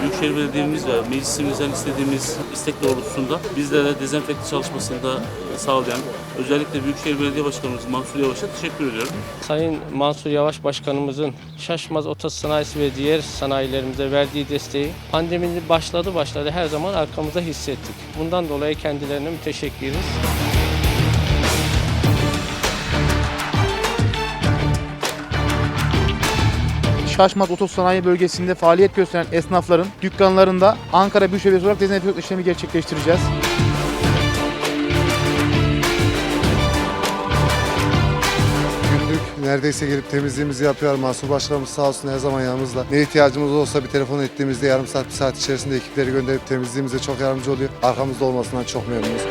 Büyükşehir Belediye'miz ve meclisimizden istediğimiz istek doğrultusunda bizlere dezenfekte çalışmasında sağlayan özellikle Büyükşehir Belediye Başkanımız Mansur Yavaş'a teşekkür ediyorum. Sayın Mansur Yavaş Başkanımızın Şaşmaz Oto Sanayisi ve diğer sanayilerimize verdiği desteği pandeminin başladı başladı her zaman arkamızda hissettik. Bundan dolayı kendilerine müteşekkiriz. Şaşmaz Otosanayi Bölgesi'nde faaliyet gösteren esnafların dükkanlarında Ankara Büyükşehir olarak dezenfekte işlemi gerçekleştireceğiz. Günlük neredeyse gelip temizliğimizi yapıyor. Mahsur Başkanımız sağ olsun her zaman yanımızda. Ne ihtiyacımız olsa bir telefon ettiğimizde yarım saat bir saat içerisinde ekipleri gönderip temizliğimize çok yardımcı oluyor. Arkamızda olmasından çok memnunuz.